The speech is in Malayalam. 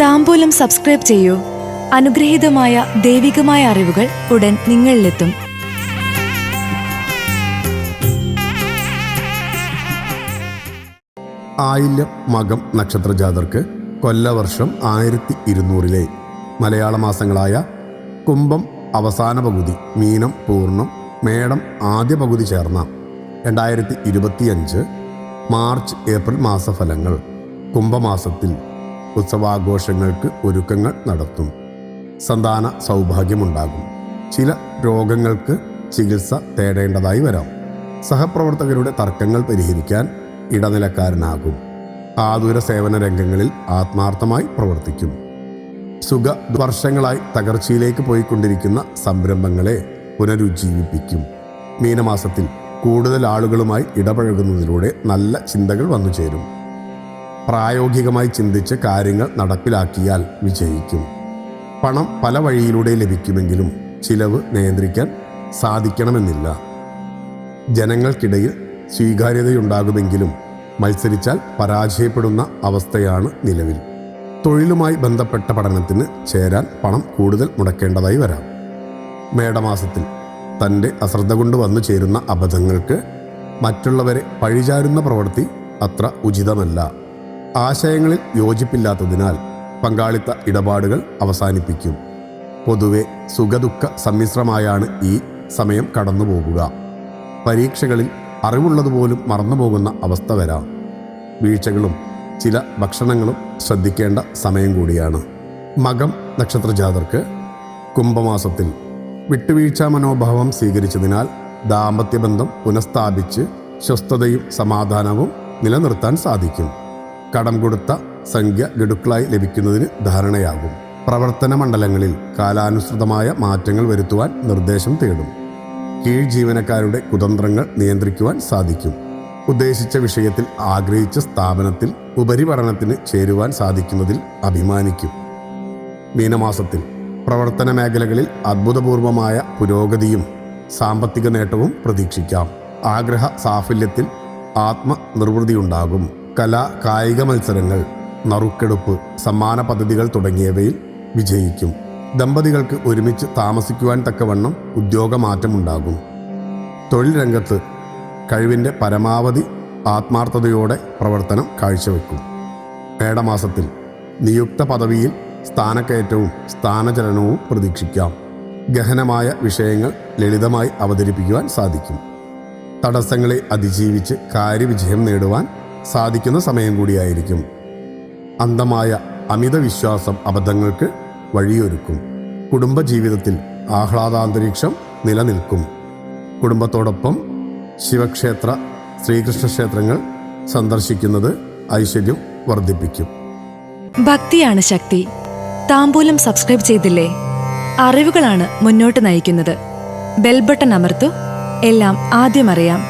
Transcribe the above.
താമ്പൂലം സബ്സ്ക്രൈബ് ചെയ്യൂ. അനുഗ്രഹീതമായ ദൈവികമായ അറിവുകൾ ഉടൻ നിങ്ങളിലെത്തും. ആയില്യം മകം നക്ഷത്രജാതർക്ക് കൊല്ലവർഷം ആയിരത്തി ഇരുന്നൂറിലെ മലയാള മാസങ്ങളായ കുംഭം അവസാന പകുതി മീനം പൂർണം മേടം ആദ്യ പകുതി ചേർന്ന രണ്ടായിരത്തി ഇരുപത്തിയഞ്ച് മാർച്ച് ഏപ്രിൽ മാസഫലങ്ങൾ കുംഭമാസത്തിൽ ഉത്സവാഘോഷങ്ങൾക്ക് ഒരുക്കങ്ങൾ നടത്തും. സന്താന സൗഭാഗ്യമുണ്ടാകും. ചില രോഗങ്ങൾക്ക് ചികിത്സ തേടേണ്ടതായി വരാം. സഹപ്രവർത്തകരുടെ തർക്കങ്ങൾ പരിഹരിക്കാൻ ഇടനിലക്കാരനാകും. ആതുര സേവന രംഗങ്ങളിൽ ആത്മാർത്ഥമായി പ്രവർത്തിക്കും. സുഖ വർഷങ്ങളായി തകർച്ചയിലേക്ക് പോയിക്കൊണ്ടിരിക്കുന്ന സംരംഭങ്ങളെ പുനരുജ്ജീവിപ്പിക്കും. മീനമാസത്തിൽ കൂടുതൽ ആളുകളുമായി ഇടപഴകുന്നതിലൂടെ നല്ല ചിന്തകൾ വന്നു ചേരും പ്രായോഗികമായി ചിന്തിച്ച് കാര്യങ്ങൾ നടപ്പിലാക്കിയാൽ വിജയിക്കും. പണം പല വഴിയിലൂടെ ലഭിക്കുമെങ്കിലും ചിലവ് നിയന്ത്രിക്കാൻ സാധിക്കണമെന്നില്ല. ജനങ്ങൾക്കിടയിൽ സ്വീകാര്യതയുണ്ടാകുമെങ്കിലും മത്സരിച്ചാൽ പരാജയപ്പെടുന്ന അവസ്ഥയാണ് നിലവിൽ. തൊഴിലുമായി ബന്ധപ്പെട്ട പഠനത്തിന് ചേരാൻ പണം കൂടുതൽ മുടക്കേണ്ടതായി വരാം. മേടമാസത്തിൽ തന്റെ അശ്രദ്ധ കൊണ്ട് വന്നു ചേരുന്ന അബദ്ധങ്ങൾക്ക് മറ്റുള്ളവരെ പഴിചാരുന്ന പ്രവൃത്തി അത്ര ഉചിതമല്ല. ആശയങ്ങളിൽ യോജിപ്പില്ലാത്തതിനാൽ പങ്കാളിത്ത ഇടപാടുകൾ അവസാനിപ്പിക്കും. പൊതുവെ സുഖദുഃഖ സമ്മിശ്രമായാണ് ഈ സമയം കടന്നുപോകുക. പരീക്ഷകളിൽ അറിവുള്ളതുപോലും മറന്നുപോകുന്ന അവസ്ഥ വരാം. വീഴ്ചകളും ചില ഭക്ഷണങ്ങളും ശ്രദ്ധിക്കേണ്ട സമയം കൂടിയാണ്. മകം നക്ഷത്രജാതർക്ക് കുംഭമാസത്തിൽ വിട്ടുവീഴ്ച മനോഭാവം സ്വീകരിച്ചതിനാൽ ദാമ്പത്യബന്ധം പുനഃസ്ഥാപിച്ച് സ്വസ്ഥതയും സമാധാനവും നിലനിർത്താൻ സാധിക്കും. കടം കൊടുത്ത സംഖ്യ ഗഡുക്കളായി ലഭിക്കുന്നതിന് ധാരണയാകും. പ്രവർത്തന മണ്ഡലങ്ങളിൽ കാലാനുസൃതമായ മാറ്റങ്ങൾ വരുത്തുവാൻ നിർദ്ദേശം തേടും. കീഴ് ജീവനക്കാരുടെ കുതന്ത്രങ്ങൾ നിയന്ത്രിക്കുവാൻ സാധിക്കും. ഉദ്ദേശിച്ച വിഷയത്തിൽ ആഗ്രഹിച്ച സ്ഥാപനത്തിൽ ഉപരിപഠനത്തിന് ചേരുവാൻ സാധിക്കുന്നതിൽ അഭിമാനിക്കും. മീനമാസത്തിൽ പ്രവർത്തന മേഖലകളിൽ അത്ഭുതപൂർവമായ പുരോഗതിയും സാമ്പത്തിക നേട്ടവും പ്രതീക്ഷിക്കാം. ആഗ്രഹ സാഫല്യത്തിൽ ആത്മനിർവൃതിയുണ്ടാകും. കല കായിക മത്സരങ്ങൾ നറുക്കെടുപ്പ് സമ്മാന പദ്ധതികൾ തുടങ്ങിയവയിൽ വിജയിക്കും. ദമ്പതികൾക്ക് ഒരുമിച്ച് താമസിക്കുവാൻ തക്കവണ്ണം ഉദ്യോഗമാറ്റമുണ്ടാകും. തൊഴിൽ രംഗത്ത് കഴിവിന്റെ പരമാവധി ആത്മാർത്ഥതയോടെ പ്രവർത്തനം കാഴ്ചവെക്കും. മേടമാസത്തിൽ നിയുക്ത പദവിയിൽ സ്ഥാനക്കയറ്റവും സ്ഥാനചലനവും പ്രതീക്ഷിക്കാം. ഗഹനമായ വിഷയങ്ങൾ ലളിതമായി അവതരിപ്പിക്കുവാൻ സാധിക്കും. തടസ്സങ്ങളെ അതിജീവിച്ച് കാര്യവിജയം നേടുവാൻ സാധിക്കുന്ന സമയം കൂടിയായിരിക്കും. അന്ധമായ അമിത വിശ്വാസം അബദ്ധങ്ങൾക്ക് വഴിയൊരുക്കും. കുടുംബജീവിതത്തിൽ ആഹ്ലാദാന്തരീക്ഷം നിലനിൽക്കും. കുടുംബത്തോടൊപ്പം ശിവക്ഷേത്ര ശ്രീകൃഷ്ണ ക്ഷേത്രങ്ങൾ സന്ദർശിക്കുന്നത് ഐശ്വര്യം വർദ്ധിപ്പിക്കും. ഭക്തിയാണ് ശക്തി. താമ്പൂലം സബ്സ്ക്രൈബ് ചെയ്തില്ലേ? അറിവുകളാണ് മുന്നോട്ട് നയിക്കുന്നത്. ബെൽബട്ടൺ അമർത്തു. എല്ലാം ആദ്യം അറിയാം.